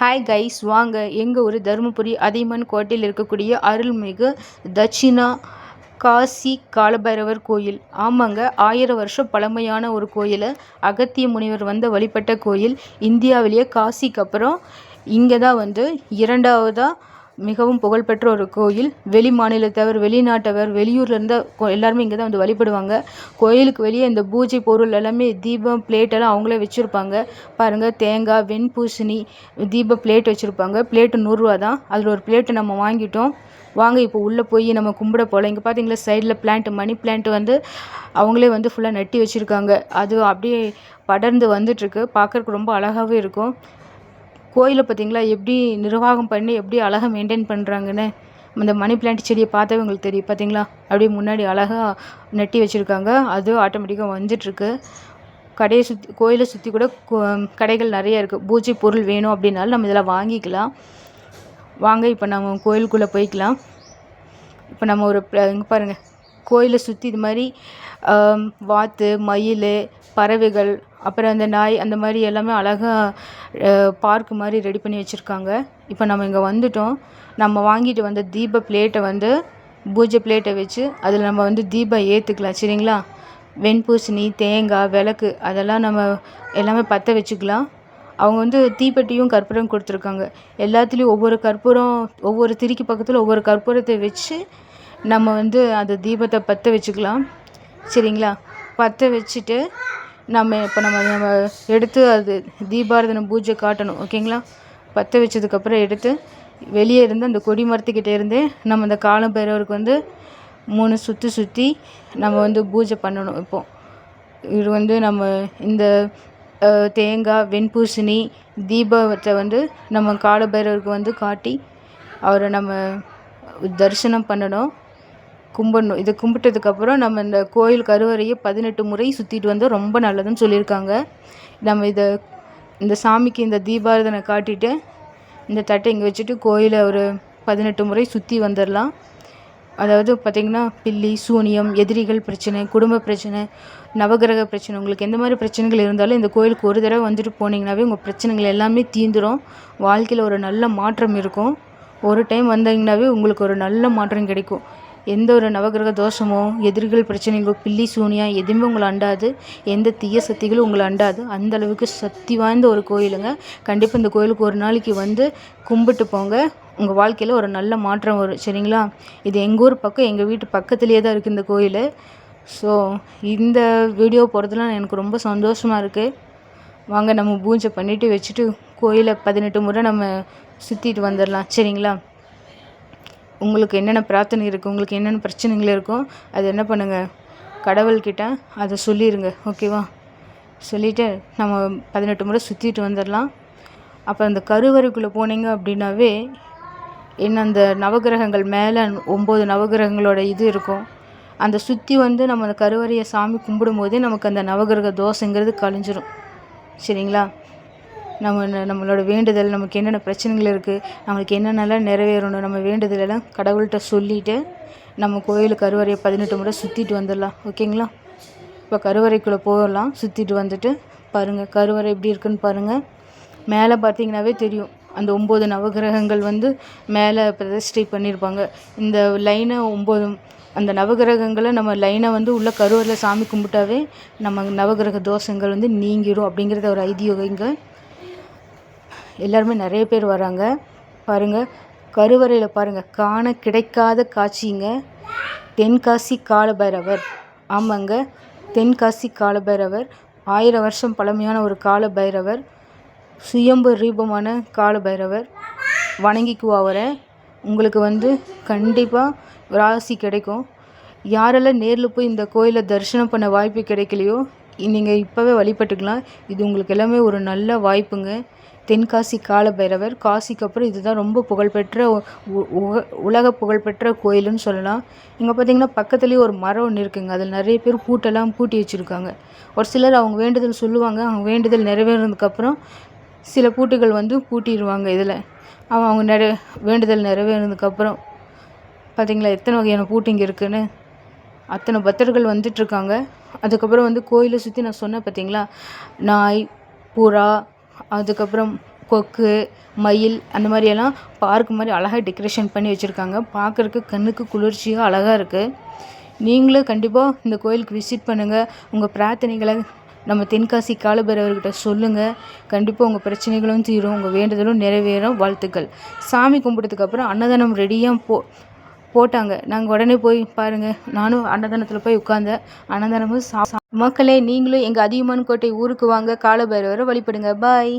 Hi guys வாங்க. எங்கள் ஊர் தருமபுரி அதியமான் கோட்டையில் இருக்கக்கூடிய அருள்மிகு தட்சிணா காசி காலபைரவர் கோயில். ஆமாங்க ஆயிரம் வருஷம் பழமையான ஒரு கோயில். அகத்திய முனிவர் வந்து வழிபட்ட கோயில். இந்தியாவிலேயே காசிக்கு அப்புறம் இங்கே தான் வந்து இரண்டாவதாக மிகவும் புகழ்பெற்ற ஒரு கோயில். வெளி மாநிலத்தவர் வெளிநாட்டவர் வெளியூர்லேருந்து எல்லாருமே இங்கே தான் வந்து வழிபடுவாங்க. கோயிலுக்கு வெளியே இந்த பூஜை பொருள் எல்லாமே தீபம் பிளேட் எல்லாம் அவங்களே வச்சுருப்பாங்க. பாருங்கள் தேங்காய் வெண்பூசணி தீப பிளேட் வச்சுருப்பாங்க. பிளேட்டு நூறுரூவா தான். அதில் ஒரு பிளேட்டு நம்ம வாங்கிட்டோம். வாங்க இப்போ உள்ளே போய் நம்ம கும்பிட போகலாம் இங்கே பார்த்தீங்களா சைடில் பிளான்ட் மணி பிளான்ட் வந்து அவங்களே வந்து ஃபுல்லாக நட்டி வச்சுருக்காங்க. அது அப்படியே படர்ந்து வந்துட்டுருக்கு. பார்க்குறக்கு ரொம்ப அழகாகவே இருக்கும். கோயிலை பார்த்தீங்களா? எப்படி நிர்வாகம் பண்ணி எப்படி அழகாக மெயின்டைன் பண்ணுறாங்கன்னு இந்த மணி பிளான்ட் செடியை பார்த்தாவே உங்களுக்கு தெரியும். பார்த்தீங்களா? அப்படியே முன்னாடி அழகாக நட்டி வச்சுருக்காங்க. அதுவும் ஆட்டோமேட்டிக்காக வந்துட்டுருக்கு கடையை சுற்றி கோயிலை சுற்றி கூட கடைகள் நிறைய இருக்குது பூஜை பொருள் வேணும் அப்படின்னாலும் நம்ம இதெல்லாம் வாங்கிக்கலாம். வாங்க இப்போ நம்ம கோயிலுக்குள்ளே போய்க்கலாம். இப்போ நம்ம ஒரு இங்கே பாருங்கள் கோயிலை சுற்றி இது மாதிரி வாத்து மயில் பறவைகள் அப்புறம் அந்த நாய் அந்த மாதிரி எல்லாமே அழகாக பார்க் மாதிரி ரெடி பண்ணி வச்சுருக்காங்க. இப்போ நம்ம இங்கே வந்துட்டோம். நம்ம வாங்கிட்டு வந்த தீப பிளேட்டை வந்து பூஜை பிளேட்டை வச்சு அதில் நம்ம வந்து தீபம் ஏற்றுக்கலாம் சரிங்களா? வெண்பூசணி தேங்காய் விளக்கு அதெல்லாம் நம்ம எல்லாமே பற்ற வச்சுக்கலாம். அவங்க வந்து தீப்பெட்டியும் கற்பூரம் கொடுத்துருக்காங்க. எல்லாத்துலேயும் ஒவ்வொரு கற்பூரம் ஒவ்வொரு திரிக்கு பக்கத்தில் ஒவ்வொரு கற்பூரத்தை வச்சு நம்ம வந்து அந்த தீபத்தை பற்ற வச்சுக்கலாம். சரிங்களா? பற்ற வச்சுட்டு நம்ம இப்போ நம்ம நம்ம எடுத்து அது தீபாரதன பூஜை காட்டணும் ஓகேங்களா? பற்ற வச்சதுக்கப்புறம் எடுத்து வெளியே இருந்து அந்த கொடி மரத்துக்கிட்டே இருந்தே நம்ம அந்த காலம் பைரவருக்கு வந்து மூணு சுற்றி சுற்றி நம்ம வந்து பூஜை பண்ணணும் இப்போது இது வந்து நம்ம இந்த தேங்காய் வெண்பூசணி தீபத்தை வந்து நம்ம காலபைரவருக்கு வந்து காட்டி அவரை நம்ம தரிசனம் பண்ணணும். கும்பிடணும் இதை கும்பிட்டதுக்கப்புறம் நம்ம இந்த கோயில் கருவறையை பதினெட்டு முறை சுற்றிட்டு வந்தால் ரொம்ப நல்லதுன்னு சொல்லியிருக்காங்க. நம்ம இதை இந்த சாமிக்கு இந்த தீபாரதனை காட்டிட்டு இந்த தட்டை இங்கே வச்சுட்டு கோயிலை ஒரு பதினெட்டு முறை சுற்றி வந்துடலாம் அதாவது பார்த்திங்கன்னா பில்லி சூனியம் எதிரிகள் பிரச்சனை குடும்ப பிரச்சனை நவகிரக பிரச்சனை உங்களுக்கு எந்த மாதிரி பிரச்சனைகள் இருந்தாலும் இந்த கோயிலுக்கு ஒரு தடவை வந்துட்டு போனீங்கனாவே உங்கள் பிரச்சனைகள் எல்லாமே தீந்துடும் வாழ்க்கையில் ஒரு நல்ல மாற்றம் இருக்கும். ஒரு டைம் வந்தீங்கனாவே உங்களுக்கு ஒரு நல்ல மாற்றம் கிடைக்கும். எந்த ஒரு நவகிரக தோஷமோ எதிரிகள் பிரச்சனைகளோ பில்லி சூனியா எதுவுமே உங்களை அண்டாது. எந்த தீய சக்திகளும் உங்களை அண்டாது. அந்த அளவுக்கு சக்தி வாய்ந்த ஒரு கோயிலுங்க. கண்டிப்பாக இந்த கோயிலுக்கு ஒரு நாளைக்கு வந்து கும்பிட்டு போங்க. உங்கள் வாழ்க்கையில் ஒரு நல்ல மாற்றம் வரும். சரிங்களா? இது எங்கள் ஊர் பக்கம் எங்கள் வீட்டு பக்கத்துலேயே தான் இருக்குது இந்த கோயில். ஸோ இந்த வீடியோ போகிறதுலாம் எனக்கு ரொம்ப சந்தோஷமாக இருக்குது வாங்க நம்ம பூஜை பண்ணிவிட்டு வச்சுட்டு கோயிலை பதினெட்டு முறை நம்ம சுற்றிட்டு வந்துடலாம் சரிங்களா? உங்களுக்கு என்னென்ன பிரார்த்தனை இருக்குது உங்களுக்கு என்னென்ன பிரச்சனைகள் இருக்கோ அது என்ன பண்ணுங்கள் கடவுள்கிட்ட அதை சொல்லிடுங்க ஓகேவா சொல்லிவிட்டு நம்ம பதினெட்டு முறை சுற்றிட்டு வந்துடலாம் அப்போ அந்த கருவறைக்குள்ளே போனீங்க அப்படின்னாவே என்ன அந்த நவகிரகங்கள் மேலே ஒம்பது நவகிரகங்களோட இது இருக்கும். அந்த சுற்றி வந்து நம்ம அந்த கருவறையை சாமி கும்பிடும்போதே நமக்கு அந்த நவகிரக தோசைங்கிறது கழிஞ்சிரும். சரிங்களா? நம்ம நம்மளோட வேண்டுதல் நமக்கு என்னென்ன பிரச்சனைகள் இருக்குது நம்மளுக்கு என்னென்னலாம் நிறைவேறணும் நம்ம வேண்டுதலெல்லாம் கடவுள்கிட்ட சொல்லிவிட்டு நம்ம கோயில் கருவறையை பதினெட்டு முறை சுற்றிட்டு வந்துடலாம். ஓகேங்களா? இப்போ கருவறைக்குள்ளே போகலாம் சுற்றிட்டு வந்துட்டு பாருங்கள் கருவறை எப்படி இருக்குன்னு பாருங்கள் மேலே பார்த்தீங்கன்னாவே தெரியும். அந்த ஒம்பது நவகிரகங்கள் வந்து மேலே பிரதிஷ்டை பண்ணியிருப்பாங்க. இந்த லைனை ஒம்பது அந்த நவகிரகங்களை நம்ம லைனை வந்து உள்ள கருவறையில் சாமி கும்பிட்டாவே நம்ம நவகிரக தோஷங்கள் வந்து நீங்கிடும் அப்படிங்கிறத ஒரு ஐதீகம் இங்கே. எல்லாருமே நிறைய பேர் வராங்க. பாருங்கள் கருவறையில் பாருங்கள் காண கிடைக்காத காட்சிங்க. தென்காசி காலபைரவர். ஆமாங்க தென்காசி காலபைரவர். ஆயிரம் வருஷம் பழமையான ஒரு காலபைரவர். சுயம்பு ரூபமான காலபைரவர். வணங்கிக்குவா அவரை. உங்களுக்கு வந்து கண்டிப்பாக ராசி கிடைக்கும். யாரெல்லாம் நேரில் போய் இந்த கோயிலை தரிசனம் பண்ண வாய்ப்பு கிடைக்கலையோ நீங்கள் இப்போவே வழிபட்டுக்கலாம். இது உங்களுக்கு எல்லாமே ஒரு நல்ல வாய்ப்புங்க. தென்காசி காலபைரவர் காசிக்கு அப்புறம் இதுதான் ரொம்ப புகழ்பெற்ற உலக புகழ்பெற்ற கோயிலுன்னு சொல்லலாம். இங்கே பார்த்தீங்கன்னா பக்கத்துலேயே ஒரு மரம் ஒன்று இருக்குங்க. அதில் நிறைய பேர் பூட்டெல்லாம் பூட்டி வச்சுருக்காங்க. ஒரு சிலர் அவங்க வேண்டுதல் சொல்லுவாங்க. அவங்க வேண்டுதல் நிறைவேறினதுக்கப்புறம் சில பூட்டுகள் வந்து பூட்டிடுவாங்க இதில். அவன் அவங்க நிறை வேண்டுதல் நிறைவேறினதுக்கப்புறம் பார்த்தீங்களா எத்தனை வகையான பூட்டு இங்கே இருக்குதுன்னு அத்தனை பக்தர்கள் வந்துட்டுருக்காங்க அதுக்கப்புறம் வந்து கோயிலை சுற்றி நான் சொன்னேன் பார்த்தீங்களா? நாய் புறா அதுக்கப்புறம் கொக்கு மயில் அந்த மாதிரியெல்லாம் பார்க் மாதிரி அழகாக டெக்கரேஷன் பண்ணி வச்சுருக்காங்க. பார்க்குறக்கு கண்ணுக்கு குளிர்ச்சியாக அழகாக இருக்குது நீங்களும் கண்டிப்பாக இந்த கோயிலுக்கு விசிட் பண்ணுங்கள் உங்கள் பிரார்த்தனைகளை நம்ம தென்காசி காலபைரவர்கிட்ட சொல்லுங்கள் கண்டிப்பாக உங்கள் பிரச்சனைகளும் தீரும். உங்கள் வேண்டுதலும் நிறைவேறும். வாழ்த்துக்கள். சாமி கும்பிட்டதுக்கப்புறம் அன்னதானம் ரெடியாக போ போட்டாங்க. நாங்கள் உடனே போய் பாருங்கள் நானும் அன்னதானத்தில் போய் உட்காந்தேன் அன்னதானமும் சா மக்களே நீங்களும் எங்கள் அதியமான் கோட்டை ஊருக்கு வாங்க. காலபைரவரை வழிபடுங்க. பாய்.